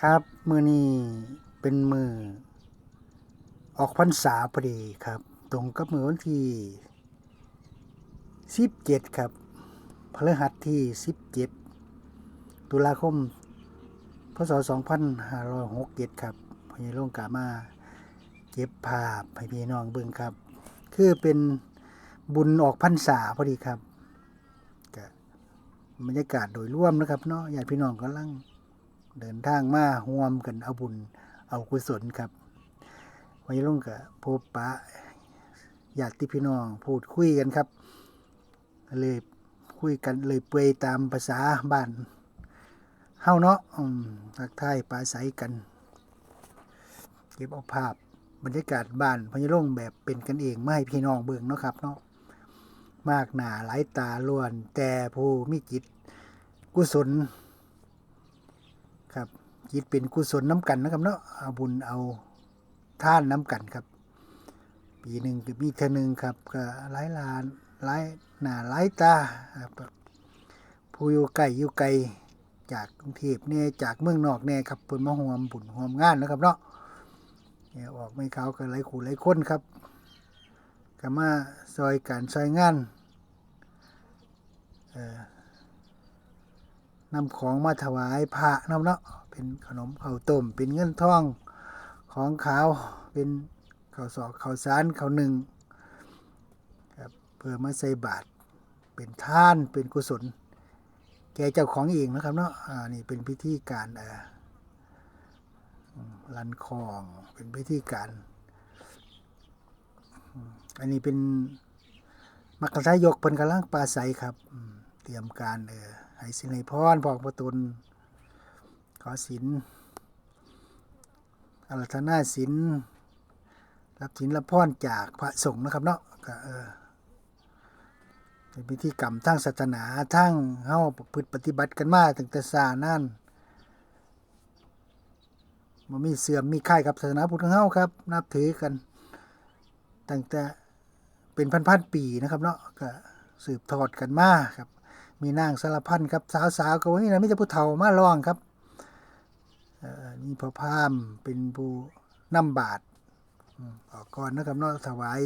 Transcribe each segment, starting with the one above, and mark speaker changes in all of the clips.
Speaker 1: ครับมือนี้เป็นมือ ออกพรรษาพอดีครับ ตรงกับมือวันที่สิบเจ็ดครับพฤหัสที่สิบเจ็ดตุลาคมพศสองพันห้าร้อยหกเจ็ดครับพญาลงกามาเก็บภาพให้พี่น้องเบิ่งครับ คือเป็นบุญออกพรรษาพอดีครับบรรยากาศโดยรวมนะครับเนาะญาติพี่น้องกำลัง เดินทางมาห่วมกันเอาบุญเอากุศลครับวันนี้ลุงกับพบปะญาติพี่น้องพูดคุยกันครับ เลยคุยกันเลยเปยตามภาษาบ้านเฮาเนาะทักทายปราศัยกัน เก็บเอาภาพบรรยากาศบ้านพญาลงแบบเป็นกันเองไม่ให้พี่น้องเบิ่งเนาะครับเนาะมากหนาหลายตาล้วนแต่ผู้มีจิต กุศล ครับจิตเป็นกุศลน้ำกันนะครับเนาะเอาบุญเอาท่านน้ำกันครับ ปีหนึ่งก็มีเท่านึงครับ ก็หลายลานหลายหน้าหลายตาผู้อยู่ไกลอยู่ไกลจากกรุงเทพเนี่ยจากเมืองนอกเนี่ยครับเพิ่นมาหวมบุญหวมงานนะครับเนาะเนี่ยออกไม่เขาก็หลายขู่หลายคนครับก็มาซอยการซอยงานเอ่อ นำของมาถวายพระนำเนาะเป็นขนมข้าวต้ม เป็นเงินทองของขาวเป็นข้าวสอกข้าวสารข้าวหนึ่งครับเพื่อมาใส่บาตรเป็นท่านเป็นกุศล แก่เจ้าของเองนะครับเนาะอ่านี่เป็นพิธีการเอ่ออืมรันคลองเป็นพิธีการ อันนี้เป็นมักกะทายกเป็นกำลังปลาใสครับ เตรียมการเออ ให้สินให้พรบอกประตุนขอสินอารัธนาสินรับสินรับพรจากพระสงฆ์นะครับเนาะก็เออเป็นพิธีกรรมทั้งศาสนาทั้งเฮาพฤติปฏิบัติกันมาตั้งแต่สานั่นมันมีเสื่อมมีค่ายกับศาสนาพุทธของเฮาครับ นับถือกันตั้งแต่เป็นพันๆปีนะครับเนาะก็สืบทอดกันมาครับ มีนางสารพันครับ สาวๆก็ว่านี่นะมแต่จะผู้เฒ่ามาร้องครับนี่พระพามเป็นผู้นำบาตรอืมอกก่อนนะครับนาะถวาย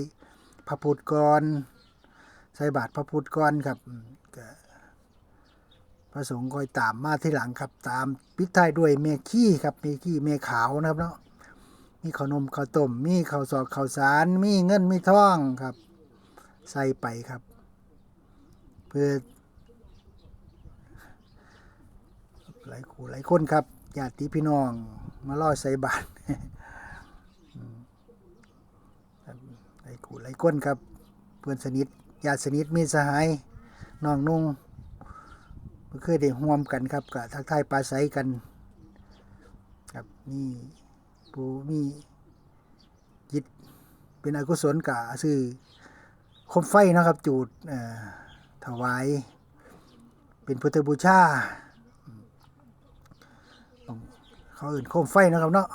Speaker 1: พระพุทธก่อนใส่บาตรพระพุทธก่อนครับพระสงฆ์คอยตามมาที่หลังครับ ตามปิทายด้วยเมขี้ครับเมขี้เมขาวนะครับเนาะมีขนมข้าวต้มมีข้าวสอกข้าวสารมีเงินมีท่องครับ ใส่ไปครับ เพื่อห ลายคู่หลายคนครับญาติพี่น้องมาล่อใส่บาตรหลายคู่หลายคนครับเพื่อนสนิทญาติสนิทมีสหายน้องนุ่งก็เคยได้ร่วมกันครับกับทักทายปราศัยกันครับนี่ผู้มีจิตเป็นอกุศลกับซื้อคมไฟนะครับ จูดถวาย เป็นพุทธบูชา เขาอื่นโคมไฟนะครับเนาะ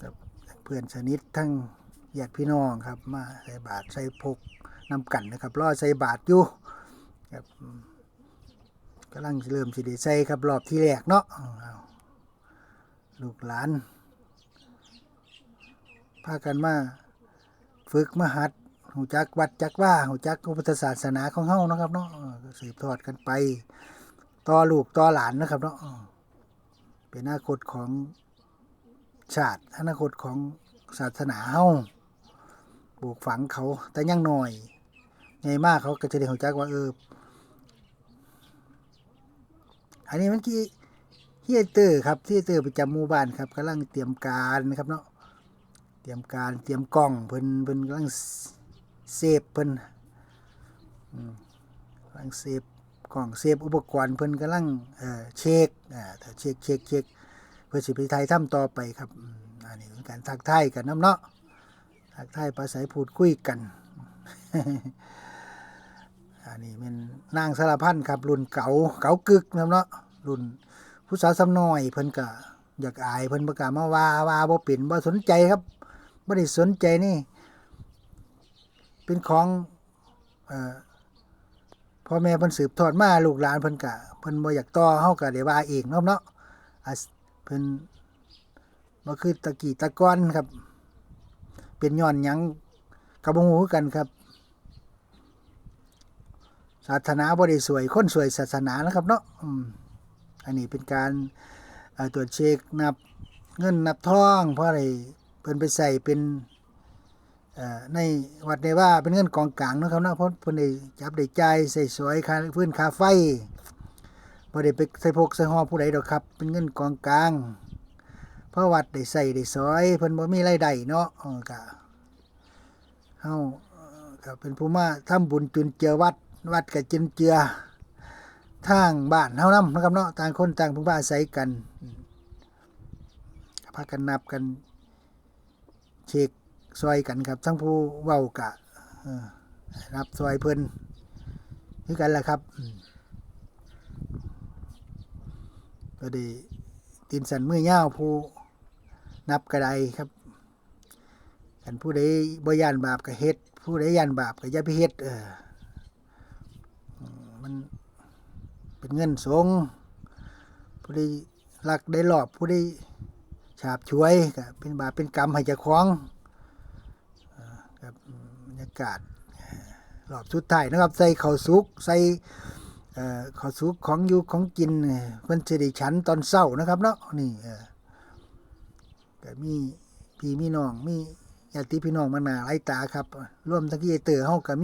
Speaker 1: ครับเพื่อนสนิททั้งญาติพี่น้องครับ มาใส่บาตรใส่พกนำกันนะครับรอใส่บาตรอยู่ครับกำลังเริ่มสิได้ใส่ครับรอบที่แรกเนาะลูกหลานพากันมาฝึกมหัดหูจักวัดจักว่าหูจักพุทธศาสนาของเฮานะครับเนาะสืบทอดกันไป ต่อลูกต่อหลานนะครับเนาะ เป็นอนาคตของชาติอนาคตของศาสนาเฮาปลูกฝังเขาแต่ยังหน่อยใหญ่มากเขาก็จะได้เข้าใจว่าเอออันนี้มันกี่เฮียเตอร์ครับเฮียเตอร์ประจำหมู่บ้านครับกำลังเตรียมการนะครับเนาะเตรียมการเตรียมกล้องเพิ่นเพิ่นกำลังเซฟเพิ่นอืมกำลังเซฟ กล้องเซฟอุปกรณ์เพิ่นกำลังเอ่อเช็คอ่าถ้าเช็คเช็คเช็คเพื่อสิไปถ่ายทำต่อไปครับอันนี้เป็นการทักทายกันน้ำเนาะทักทายภาษาพูดคุยกัน อันนี้เป็นนางสารพันครับ รุ่นเก่าเก่ากึกนะครับเนาะรุ่นผู้สาวสำน้อยเพิ่นก็อยากอายเพิ่นประกล้ามาว่าว่าบ่เป็นบ่สนใจครับบ่ได้สนใจนี่ เป็นของเอ่อ พ่อแม่เพิ่นสืบทอดมาลูกหลานเพิ่นก็เพิ่นบ่อยากต่อเฮาก็ได้ว่าเองเนาะเนาะอาสเพิ่นบ่คือตะกี้ตะก้อนครับ เป็นย้อนหยังก็บ่ฮู้กันครับ ศาสนาบ่ได้สวยคนสวยศาสนานะครับเนาะอืมอันนี้เป็นการตรวจเช็คนับเงินนับทองเพราะอะไรเพิ่นไปใส่เป็น ในวัดในว่าเป็นเงินกองกลางนะครับเนาะเพราะเพิ่นได้จับได้จ่ายใส่สวยค่าพื้นค่าไฟบ่ได้ไปใส่พกใส่หอผู้ใดดอกครับ เป็นเงินกองกลางเพราะวัดได้ใส่ได้ซอยเพิ่นบ่มีรายได้เนาะเออก็เฮาก็เป็นผู้มาทำบุญจุนเจือวัดวัดก็จุนเจือทางบ้านเฮานำนะครับเนาะต่างคนต่างพึ่งพาอาศัยกันอืมก็พากันนับกันเช็ค ซอยกันครับ ทั้งผู้เว้ากะเออนับซอยเพิ่นคือกันแหละครับอืมก็ด้ตีนสันมือยาวผู้นับกระไดครับกันผู้ใดบ่ยานบาปก็เฮ็ด ผู้ใดยานบาปก็อย่าไปเฮ็ดเออมันเป็นเงินสงผู้ใดลักได้หลอบผู้ใดฉาบช่วยก็เป็นบาปเป็นกรรมให้เจ้าของ ครับบรรยากาศหล่อรอบสุดท้ายนะครับ ใส่ข้าวสุกใส่เอ่อข้าวสุกของอยู่ของกินเนี่ยเพิ่นสิได้ฉันตอนเช้านะครับเนาะนี่ก็มีพี่มีน้องมีญาติพี่น้องมาหนาหลายตาครับร่วมทั้งที่เตอเฮาก็มี